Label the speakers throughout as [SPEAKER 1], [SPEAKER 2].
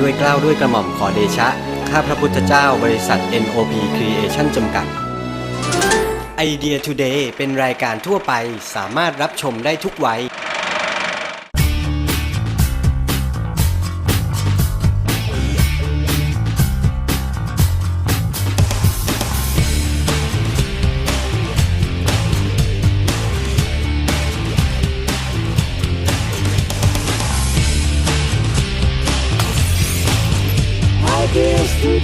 [SPEAKER 1] ด้วยเกล้าวด้วยกระหม่อมขอเดชะ ข้าพระพุทธเจ้าบริษัท NOP Creation จำกัดไอเดีย Today เป็นรายการทั่วไปสามารถรับชมได้ทุกวัย
[SPEAKER 2] Ideas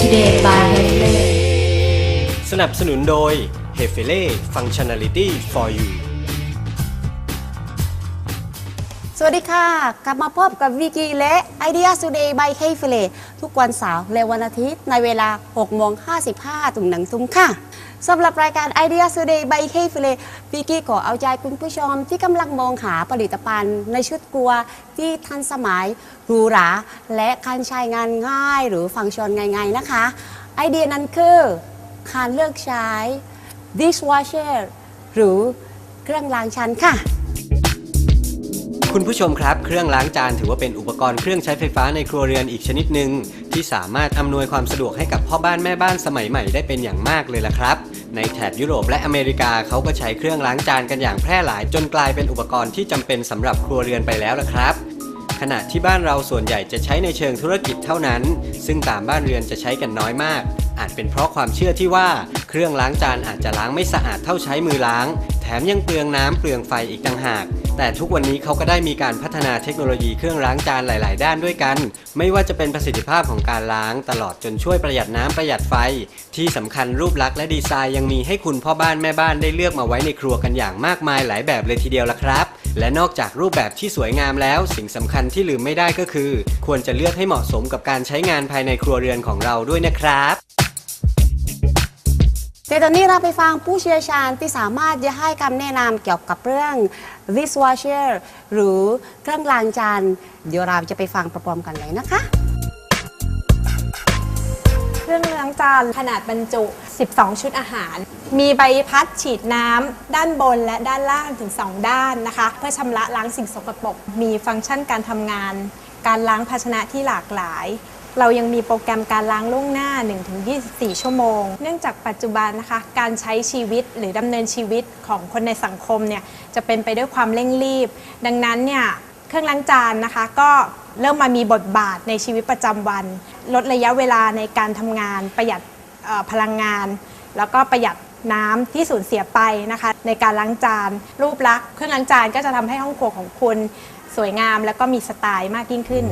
[SPEAKER 2] Today by Henry
[SPEAKER 1] สนับสนุนโดย h e f e l e Functionality for You
[SPEAKER 3] สวัสดีค่ะ กลับมาพบกับวิกีและ Idea Today by k f l e ทุกวันเสาร์และวันอาทิตย์ในเวลา6โมง55ถึงหนังทุ่มค่ะ สำหรับรายการ Idea Today by k f l e ฟิกี้ขอเอาใจคุณผู้ชมที่กำลังมองหาผลิตภัณฑ์ในชุดกลัวที่ทันสมัยหรูหรา และการใช้งานง่ายหรือฟังก์ชันง่ายๆนะคะ ไอเดียนั้นคือการเลือกใช้ dishwasher หรือเครื่องล้างชั้นค่ะ
[SPEAKER 1] คุณผู้ชมครับ เครื่องล้างจานถือว่าเป็นอุปกรณ์เครื่องใช้ไฟฟ้าในครัวเรือนอีกชนิดหนึ่งที่สามารถอำนวยความสะดวกให้กับพ่อบ้านแม่บ้านสมัยใหม่ได้เป็นอย่างมากเลยล่ะครับ ในแถบยุโรปและอเมริกาเขาก็ใช้เครื่องล้างจานกันอย่างแพร่หลาย จนกลายเป็นอุปกรณ์ที่จำเป็นสำหรับครัวเรือนไปแล้วล่ะครับ ขณะที่บ้านเราส่วนใหญ่จะใช้ในเชิงธุรกิจเท่านั้น ซึ่งตามบ้านเรือนจะใช้กันน้อยมาก อาจเป็นเพราะความเชื่อที่ว่า เครื่องล้างจานอาจจะล้างไม่สะอาดเท่าใช้มือล้าง แถมยังเปลืองน้ำเปลืองไฟอีกต่างหากแต่ทุกวันนี้เขาก็ได้มีการพัฒนาเทคโนโลยีเครื่องล้างจานหลาย ๆ ด้านด้วยกัน ไม่ว่าจะเป็นประสิทธิภาพของการล้างตลอดจนช่วยประหยัดน้ำประหยัดไฟ ที่สำคัญรูปลักษณ์และดีไซน์ยังมีให้คุณพ่อบ้านแม่บ้านได้เลือกมาไว้ในครัวกันอย่างมากมายหลายแบบเลยทีเดียวละครับ และนอกจากรูปแบบที่สวยงามแล้ว สิ่งสำคัญที่ลืมไม่ได้ก็คือ ควรจะเลือกให้เหมาะสมกับการใช้งานภายในครัวเรือนของเราด้วยนะครับ
[SPEAKER 3] แต่ตอนนี้เราไปฟังผู้เชี่ยวชาญที่สามารถจะให้คำแนะนำเกี่ยวกับเรื่อง dishwasher หรือเครื่องล้างจานเดี๋ยวเราจะไปฟังพร้อมกันเลยนะคะ
[SPEAKER 4] เครื่องล้างจานขนาดบรรจุ 12 ชุดอาหาร มีใบพัดฉีดน้ำด้านบนและด้านล่างถึง 2 ด้านนะคะ เพื่อชำระล้างสิ่งสกปรกมีฟังก์ชันการทำงาน การล้างภาชนะที่หลากหลาย เรายังมีโปรแกรมการล้างล่วงหน้า 1-24 ชั่วโมง เนื่องจากปัจจุบันนะคะ การใช้ชีวิตหรือดำเนินชีวิตของคนในสังคมเนี่ยจะเป็นไปด้วยความเร่งรีบ ดังนั้นเนี่ยเครื่องล้างจานนะคะก็เริ่มมามีบทบาทในชีวิตประจำวัน ลดระยะเวลาในการทำงานประหยัดพลังงาน แล้วก็ประหยัดน้ำที่สูญเสียไปนะคะ ในการล้างจาน รูปลักษณ์เครื่องล้างจานก็จะทำให้ห้องครัวของคุณ สวยงาม แล้วก็มีสไตล์มากยิ่งขึ้น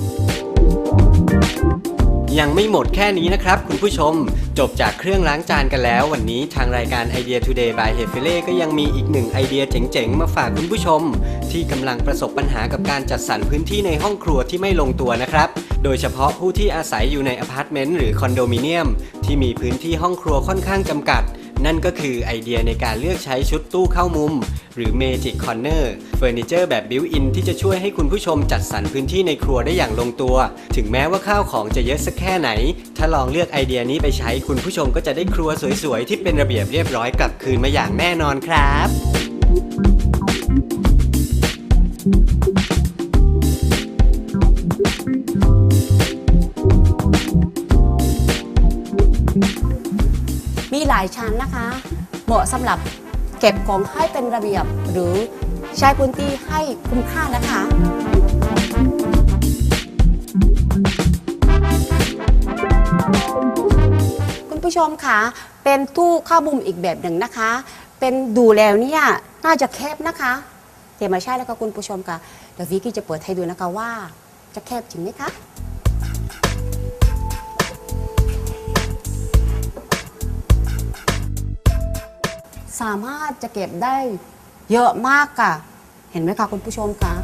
[SPEAKER 1] ยังไม่หมดแค่นี้นะครับคุณผู้ชม จบจากเครื่องล้างจานกันแล้ว วันนี้ทางรายการ Idea Today by h e f e l e ก็ยังมีอีกหนึ่งไอเดียเจ๋งๆ มาฝากคุณผู้ชม ที่กำลังประสบปัญหากับการจัดสรรพื้นที่ในห้องครัวที่ไม่ลงตัวนะครับ โดยเฉพาะผู้ที่อาศัยอยู่ในอพาร์ตเมนต์หรือคอนโดมิเนียมที่มีพื้นที่ห้องครัวค่อนข้างจำกัด นั่นก็คือไอเดียในการเลือกใช้ชุดตู้เข้ามุม หรือ Magic Corner เฟอร์นิเจอร์แบบบิวอินที่จะช่วยให้คุณผู้ชมจัดสรรพื้นที่ในครัวได้อย่างลงตัว ถึงแม้ว่าข้าวของจะเยอะสักแค่ไหน ถ้าลองเลือกไอเดียนี้ไปใช้คุณผู้ชมก็จะได้ครัวสวยๆ ที่เป็นระเบียบเรียบร้อยกลับคืนมาอย่างแน่นอนครับา
[SPEAKER 3] ยชั้นนะคะ เหมาะสำหรับเก็บของให้เป็นระเบียบ หรือใช้พื้นที่ให้คุ้มค่านะคะคุณผู้ชมคะเป็นตู้ข้ามุมอีกแบบหนึ่งนะคะ เป็นดูแล้วเนี่ยน่าจะแคบนะคะแต่ไม่ใช่แล้วค่ะคุณผู้ชมค่ะเดี๋ยววิกกี้จะเปิดให้ดูนะคะว่าจะแคบจริงไหมคะ สามารถจะเก็บได้เยอะมากค่ะ เห็นไหมคะคุณผู้ชมคะ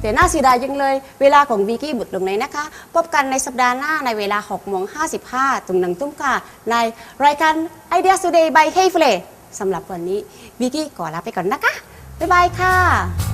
[SPEAKER 3] แต่น่าเสียดายจังเลย เวลาของวีกี้บุตรลงเลยนะคะ พบกันในสัปดาห์หน้าในเวลา6โมง55ตรงหนังตุ้มค่ะ ในรายการ Idea Today by K f l e สำหรับวันนี้วีกี้ขอลาไปก่อนนะคะ บ๊ายบายค่ะ